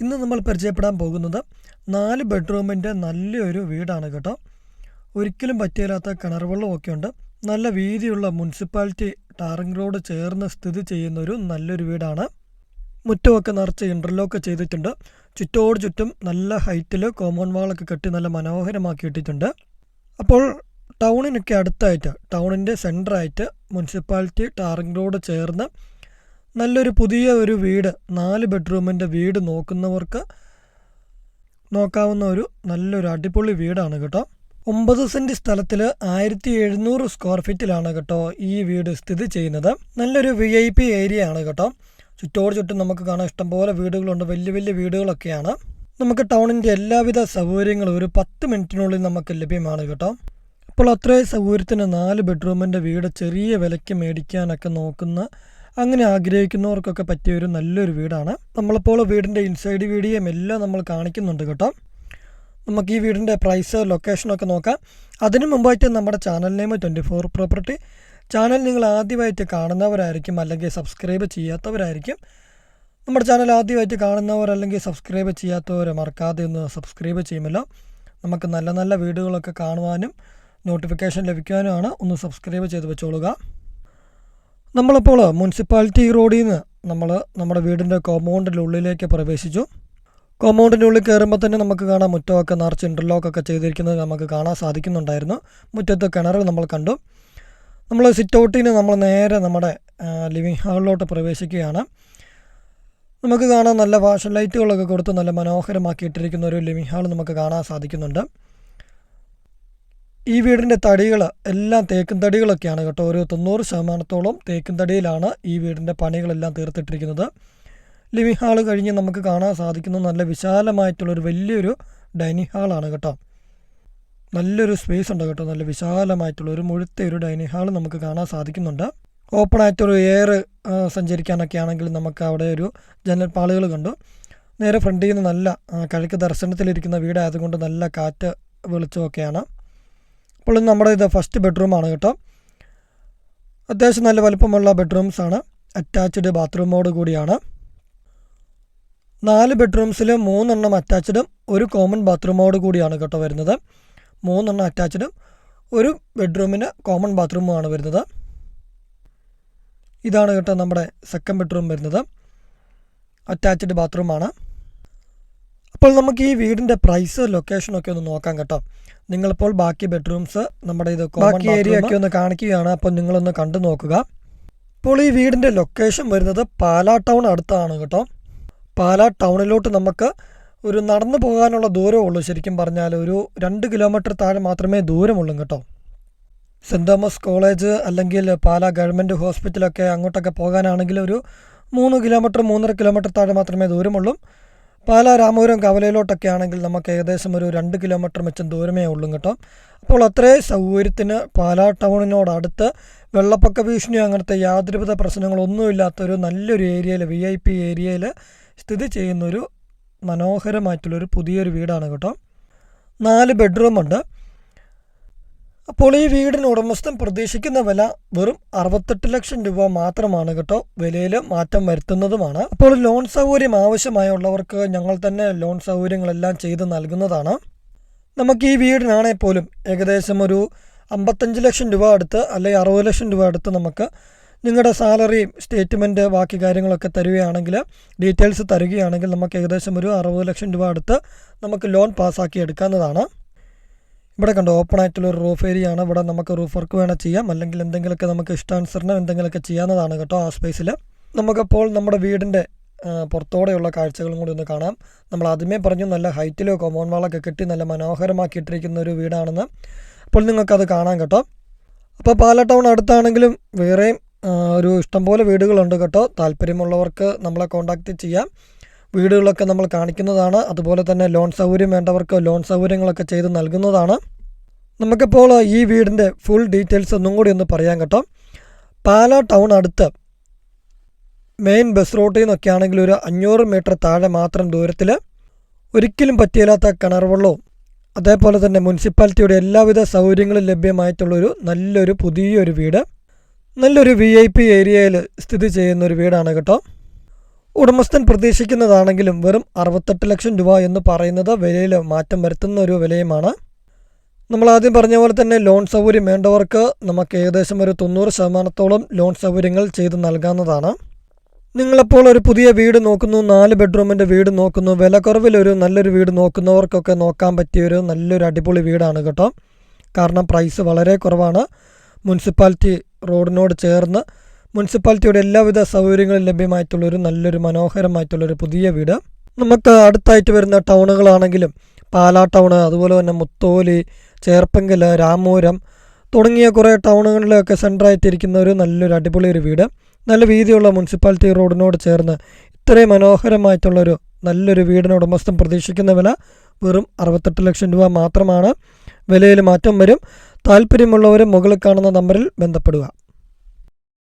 ഇന്ന് നമ്മൾ പരിചയപ്പെടാൻ പോകുന്നത് നാല് ബെഡ്റൂമിന്റെ നല്ലൊരു വീടാണ് കേട്ടോ. ഒരിക്കലും പറ്റിയില്ലാത്ത കിണർ വെള്ളമൊക്കെ ഉണ്ട്. നല്ല വീതിയുള്ള മുനിസിപ്പാലിറ്റി ടാറിംഗ് റോഡ് ചേർന്ന് സ്ഥിതി ചെയ്യുന്ന ഒരു നല്ലൊരു വീടാണ്. മുറ്റമൊക്കെ നിറച്ച് ഇന്റർലോക്ക് ചെയ്തിട്ടുണ്ട്. ചുറ്റോട് ചുറ്റും നല്ല ഹൈറ്റിൽ കോമ്പൗണ്ട് വാളൊക്കെ കെട്ടി നല്ല മനോഹരമാക്കി ഇട്ടിട്ടുണ്ട്. അപ്പോൾ ടൗണിനൊക്കെ അടുത്തായിട്ട് ടൗണിന്റെ സെന്ററായിട്ട് മുനിസിപ്പാലിറ്റി ടാറിംഗ് റോഡ് ചേർന്ന് നല്ലൊരു പുതിയ ഒരു വീട് നാല് ബെഡ്റൂമിന്റെ വീട് നോക്കുന്നവർക്ക് നോക്കാവുന്ന ഒരു നല്ലൊരു അടിപൊളി വീടാണ് കേട്ടോ. ഒമ്പത് സെന്റ് സ്ഥലത്തിൽ ആയിരത്തി എഴുന്നൂറ് സ്ക്വയർ ഫീറ്റിലാണ് കേട്ടോ ഈ വീട് സ്ഥിതി ചെയ്യുന്നത്. നല്ലൊരു വി ഐ പി ഏരിയ ആണ് കേട്ടോ. ചുറ്റോട് ചുറ്റും നമുക്ക് കാണാൻ ഇഷ്ടംപോലെ വീടുകളുണ്ട്. വലിയ വലിയ വീടുകളൊക്കെയാണ്. നമുക്ക് ടൗണിന്റെ എല്ലാവിധ സൗകര്യങ്ങളും ഒരു പത്ത് മിനിറ്റിനുള്ളിൽ നമുക്ക് ലഭ്യമാണ് കേട്ടോ. അപ്പോൾ അത്രയും സൗകര്യത്തിന് നാല് ബെഡ്റൂമിന്റെ വീട് ചെറിയ വിലയ്ക്ക് മേടിക്കാനൊക്കെ നോക്കുന്ന അങ്ങനെ ആഗ്രഹിക്കുന്നവർക്കൊക്കെ പറ്റിയ ഒരു നല്ലൊരു വീടാണ്. നമ്മളിപ്പോൾ വീടിന്റെ ഇൻസൈഡ് വീഡിയോയും എല്ലാം നമ്മൾ കാണിക്കുന്നുണ്ട് കേട്ടോ. നമുക്ക് ഈ വീടിന്റെ പ്രൈസ് ലൊക്കേഷനൊക്കെ നോക്കാം. അതിനു മുമ്പായിട്ട് നമ്മുടെ channel name twenty four property channel നിങ്ങൾ ആദ്യമായിട്ട് കാണുന്നവരായിരിക്കും അല്ലെങ്കിൽ സബ്സ്ക്രൈബ് ചെയ്യാത്തവരായിരിക്കും. നമ്മുടെ ചാനൽ ആദ്യമായിട്ട് കാണുന്നവർ അല്ലെങ്കിൽ സബ്സ്ക്രൈബ് ചെയ്യാത്തവർ മറക്കാതെ ഒന്ന് സബ്സ്ക്രൈബ് ചെയ്യുമല്ലോ. നമുക്ക് നല്ല നല്ല വീഡിയോകളൊക്കെ കാണുവാനും നോട്ടിഫിക്കേഷൻ ലഭിക്കാനുമാണ് ഒന്ന് സബ്സ്ക്രൈബ് ചെയ്ത് വെച്ചോളുക. നമ്മളിപ്പോൾ മുനിസിപ്പാലിറ്റി റോഡിൽ നിന്ന് നമ്മൾ നമ്മുടെ വീടിന്റെ കോമ്പൗണ്ടിന്റെ ഉള്ളിലേക്ക് പ്രവേശിച്ചു. കോമ്പൗണ്ടിന്റെ ഉള്ളിൽ കയറുമ്പോൾ തന്നെ നമുക്ക് കാണാം മുറ്റമൊക്കെ നിറച്ച് ഇന്റർലോക്കൊക്കെ ചെയ്തിരിക്കുന്നത് നമുക്ക് കാണാൻ സാധിക്കുന്നുണ്ടായിരുന്നു. മുറ്റത്ത് കിണർ നമ്മൾ കണ്ടു. നമ്മൾ സിറ്റ് ഔട്ടിൽ നിന്ന് നമ്മൾ നേരെ നമ്മുടെ ലിവിങ് ഹാളിലോട്ട് പ്രവേശിക്കുകയാണ്. നമുക്ക് കാണാൻ നല്ല വാഷ് ലൈറ്റുകളൊക്കെ കൊടുത്ത് നല്ല മനോഹരമാക്കിയിട്ടിരിക്കുന്ന ഒരു ലിവിങ് ഹാൾ നമുക്ക് കാണാൻ സാധിക്കുന്നുണ്ട്. ഈ വീടിന്റെ തടികൾ എല്ലാം തേക്കും തടികളൊക്കെയാണ് കേട്ടോ. ഒരു തൊണ്ണൂറ് ശതമാനത്തോളം തേക്കും തടിയിലാണ് ഈ വീടിന്റെ പണികളെല്ലാം തീർത്തിട്ടിരിക്കുന്നത്. ലിവിങ് ഹാൾ കഴിഞ്ഞ് നമുക്ക് കാണാൻ സാധിക്കുന്ന. നല്ല വിശാലമായിട്ടുള്ളൊരു വലിയൊരു ഡൈനിങ് ഹാളാണ് കേട്ടോ. നല്ലൊരു സ്പേസ് ഉണ്ട് കേട്ടോ. നല്ല വിശാലമായിട്ടുള്ള ഒരു മുഴുത്ത ഒരു ഡൈനിങ് ഹാൾ നമുക്ക് കാണാൻ സാധിക്കുന്നുണ്ട്. ഓപ്പൺ ആയിട്ടൊരു എയർ സഞ്ചരിക്കാനൊക്കെ ആണെങ്കിൽ നമുക്ക് അവിടെ ഒരു ജനൽ പാളുകൾ കണ്ടു. നേരെ ഫ്രണ്ടിൽ നിന്ന് നല്ല കിഴക്ക് ദർശനത്തിലിരിക്കുന്ന വീടായതുകൊണ്ട് നല്ല കാറ്റ് വെളിച്ചമൊക്കെയാണ്. അപ്പോൾ നമ്മുടെ ഇത് ഫസ്റ്റ് ബെഡ്റൂമാണ് കേട്ടോ. അത്യാവശ്യം നല്ല വലുപ്പമുള്ള ബെഡ്റൂംസാണ് അറ്റാച്ച്ഡ് ബാത്റൂമോട് കൂടിയാണ്. നാല് ബെഡ്റൂംസിൽ മൂന്നെണ്ണം അറ്റാച്ച്ഡും ഒരു കോമൺ ബാത്റൂമോട് കൂടിയാണ് കേട്ടോ വരുന്നത്. മൂന്നെണ്ണം അറ്റാച്ച്ഡും ഒരു ബെഡ്റൂമിന് കോമൺ ബാത്റൂമുമാണ് വരുന്നത്. ഇതാണ് കേട്ടോ നമ്മുടെ സെക്കൻഡ് ബെഡ്റൂം വരുന്നത്. അറ്റാച്ച്ഡ് ബാത്റൂമാണ് അപ്പോൾ നമുക്ക് ഈ വീടിന്റെ പ്രൈസ് ലൊക്കേഷനൊക്കെ ഒന്ന് നോക്കാം കേട്ടോ. നിങ്ങളിപ്പോൾ ബാക്കി ബെഡ്റൂംസ് നമ്മുടെ ഇത് ബാക്കി ഏരിയ ഒക്കെ ഒന്ന് കാണിക്കുകയാണ്. അപ്പോൾ നിങ്ങളൊന്ന് കണ്ടു നോക്കുക. ഇപ്പോൾ ഈ വീടിന്റെ ലൊക്കേഷൻ വരുന്നത് പാലാ ടൗൺ അടുത്താണ് കേട്ടോ. പാലാ ടൗണിലോട്ട് നമുക്ക് ഒരു നടന്നു പോകാനുള്ള ദൂരമേ ഉള്ളൂ. ശരിക്കും പറഞ്ഞാൽ ഒരു രണ്ട് കിലോമീറ്റർ താഴെ മാത്രമേ ദൂരമുള്ളൂ കേട്ടോ. സെന്റ് തോമസ് കോളേജ് അല്ലെങ്കിൽ പാലാ ഗവൺമെന്റ് ഹോസ്പിറ്റലൊക്കെ അങ്ങോട്ടൊക്കെ പോകാനാണെങ്കിൽ ഒരു മൂന്ന് കിലോമീറ്റർ മൂന്നര കിലോമീറ്റർ താഴെ മാത്രമേ ദൂരമുള്ളൂ. പാലാ രാമപുരം കവലയിലോട്ടൊക്കെ ആണെങ്കിൽ നമുക്ക് ഏകദേശം ഒരു രണ്ട് കിലോമീറ്റർ മെച്ചം ദൂരമേ ഉള്ളൂ കേട്ടോ. അപ്പോൾ അത്രയും സൗകര്യത്തിന് പാലാ ടൗണിനോടടുത്ത് വെള്ളപ്പൊക്ക ഭീഷണിയോ അങ്ങനത്തെ യാതൊരുവിധ പ്രശ്നങ്ങളൊന്നുമില്ലാത്തൊരു നല്ലൊരു ഏരിയയിൽ വി ഐ പി ഏരിയയിൽ സ്ഥിതി ചെയ്യുന്നൊരു മനോഹരമായിട്ടുള്ളൊരു പുതിയൊരു വീടാണ് കേട്ടോ. നാല് ബെഡ്റൂമുണ്ട് അപ്പോൾ ഈ വീടിന് ഉടമസ്ഥൻ പ്രതീക്ഷിക്കുന്ന വില വെറും അറുപത്തെട്ട് ലക്ഷം രൂപ മാത്രമാണ് കേട്ടോ. വിലയിൽ മാറ്റം വരുത്തുന്നതുമാണ്. അപ്പോൾ ലോൺ സൗകര്യം ആവശ്യമായുള്ളവർക്ക് ഞങ്ങൾ തന്നെ ലോൺ സൗകര്യങ്ങളെല്ലാം ചെയ്ത് നൽകുന്നതാണ്. നമുക്ക് ഈ വീടിനാണെങ്കിൽ പോലും ഏകദേശം ഒരു അമ്പത്തഞ്ച് ലക്ഷം രൂപ അടുത്ത് അല്ലെങ്കിൽ അറുപത് ലക്ഷം രൂപ അടുത്ത് നമുക്ക് നിങ്ങളുടെ സാലറി സ്റ്റേറ്റ്മെന്റ് ബാക്കി കാര്യങ്ങളൊക്കെ തരികയാണെങ്കിൽ ഡീറ്റെയിൽസ് തരികയാണെങ്കിൽ നമുക്ക് ഏകദേശം ഒരു അറുപത് ലക്ഷം രൂപ അടുത്ത് നമുക്ക് ലോൺ പാസ്സാക്കി എടുക്കാവുന്നതാണ്. ഇവിടെ കണ്ടോ ഓപ്പൺ ആയിട്ടുള്ള ഒരു റൂഫ് ഏരിയ ആണ്. ഇവിടെ നമുക്ക് റൂഫ് വർക്ക് വേണം ചെയ്യാം. അല്ലെങ്കിൽ എന്തെങ്കിലുമൊക്കെ നമുക്ക് ഇഷ്ടാനുസരണം എന്തെങ്കിലുമൊക്കെ ചെയ്യാവുന്നതാണ് കേട്ടോ ആ സ്പേസിൽ നമുക്കപ്പോൾ നമ്മുടെ വീടിന്റെ പുറത്തോടെയുള്ള കാഴ്ചകളും കൂടി ഒന്ന് കാണാം. നമ്മൾ ആദ്യമേ പറഞ്ഞു നല്ല ഹൈറ്റിലോ കോമോൺ വാളൊക്കെ കെട്ടി നല്ല മനോഹരമാക്കി ഇട്ടിരിക്കുന്ന ഒരു വീടാണെന്ന്. അപ്പോൾ നിങ്ങൾക്കത് കാണാം കേട്ടോ. അപ്പോൾ പാല ടൗൺ അടുത്താണെങ്കിലും വേറെയും ഒരു ഇഷ്ടംപോലെ വീടുകളുണ്ട് കേട്ടോ. താല്പര്യമുള്ളവർക്ക് നമ്മളെ കോൺടാക്റ്റ് ചെയ്യാം. വീടുകളൊക്കെ നമ്മൾ കാണിക്കുന്നതാണ്. അതുപോലെ തന്നെ ലോൺ സൗകര്യം വേണ്ടവർക്ക് ലോൺ സൗകര്യങ്ങളൊക്കെ ചെയ്ത് നൽകുന്നതാണ്. നമുക്കിപ്പോൾ ഈ വീടിന്റെ ഫുൾ ഡീറ്റെയിൽസ് ഒന്നും കൂടി ഒന്ന് പറയാൻ കേട്ടോ. പാല ടൗൺ അടുത്ത് മെയിൻ ബസ് റൂട്ടിൽ നിന്നൊക്കെ ആണെങ്കിൽ ഒരു അഞ്ഞൂറ് മീറ്റർ താഴെ മാത്രം ദൂരത്തിൽ ഒരിക്കലും പറ്റിയില്ലാത്ത കിണർ വെള്ളവും അതേപോലെ തന്നെ മുനിസിപ്പാലിറ്റിയുടെ എല്ലാവിധ സൗകര്യങ്ങളും ലഭ്യമായിട്ടുള്ളൊരു നല്ലൊരു പുതിയൊരു വീട്. നല്ലൊരു വി ഐ പി ഏരിയയിൽ സ്ഥിതി ചെയ്യുന്ന ഒരു വീടാണ് കേട്ടോ. ഉടമസ്ഥൻ പ്രതീക്ഷിക്കുന്നതാണെങ്കിലും വെറും അറുപത്തെട്ട് ലക്ഷം രൂപ എന്ന് പറയുന്നത് വിലയിൽ മാറ്റം വരുത്തുന്ന ഒരു വിലയുമാണ്. നമ്മൾ ആദ്യം പറഞ്ഞ പോലെ തന്നെ ലോൺ സൗകര്യം വേണ്ടവർക്ക് നമുക്ക് ഏകദേശം ഒരു തൊണ്ണൂറ് ശതമാനത്തോളം ലോൺ സൗകര്യങ്ങൾ ചെയ്ത് നൽകാവുന്നതാണ്. നിങ്ങളപ്പോൾ ഒരു പുതിയ വീട് നോക്കുന്നു നാല് ബെഡ്റൂമിന്റെ വീട് നോക്കുന്നു വില കുറവിലൊരു നല്ലൊരു വീട് നോക്കുന്നവർക്കൊക്കെ നോക്കാൻ പറ്റിയൊരു നല്ലൊരു അടിപൊളി വീടാണ് കേട്ടോ. കാരണം പ്രൈസ് വളരെ കുറവാണ്. മുനിസിപ്പാലിറ്റി റോഡിനോട് ചേർന്ന് മുനിസിപ്പാലിറ്റിയുടെ എല്ലാവിധ സൗകര്യങ്ങളും ലഭ്യമായിട്ടുള്ള ഒരു നല്ലൊരു മനോഹരമായിട്ടുള്ളൊരു പുതിയ വീട്. നമുക്ക് അടുത്തായിട്ട് വരുന്ന ടൗണുകളാണെങ്കിലും പാലാ ടൗണ് അതുപോലെ തന്നെ മുത്തോലി ചേർപ്പങ്കൽ രാമൂരം തുടങ്ങിയ കുറേ ടൗണുകളിലൊക്കെ സെന്ററായിട്ടിരിക്കുന്ന ഒരു നല്ലൊരു അടിപൊളി ഒരു വീട്. നല്ല വീതിയുള്ള മുനിസിപ്പാലിറ്റി റോഡിനോട് ചേർന്ന് ഇത്രയും മനോഹരമായിട്ടുള്ളൊരു നല്ലൊരു വീടിന് ഉടമസ്ഥൻ പ്രതീക്ഷിക്കുന്ന വില വെറും അറുപത്തെട്ട് ലക്ഷം രൂപ മാത്രമാണ്. വിലയിൽ മാറ്റം വരും. താല്പര്യമുള്ളവർ മുകളിൽ കാണുന്ന നമ്പറിൽ ബന്ധപ്പെടുക.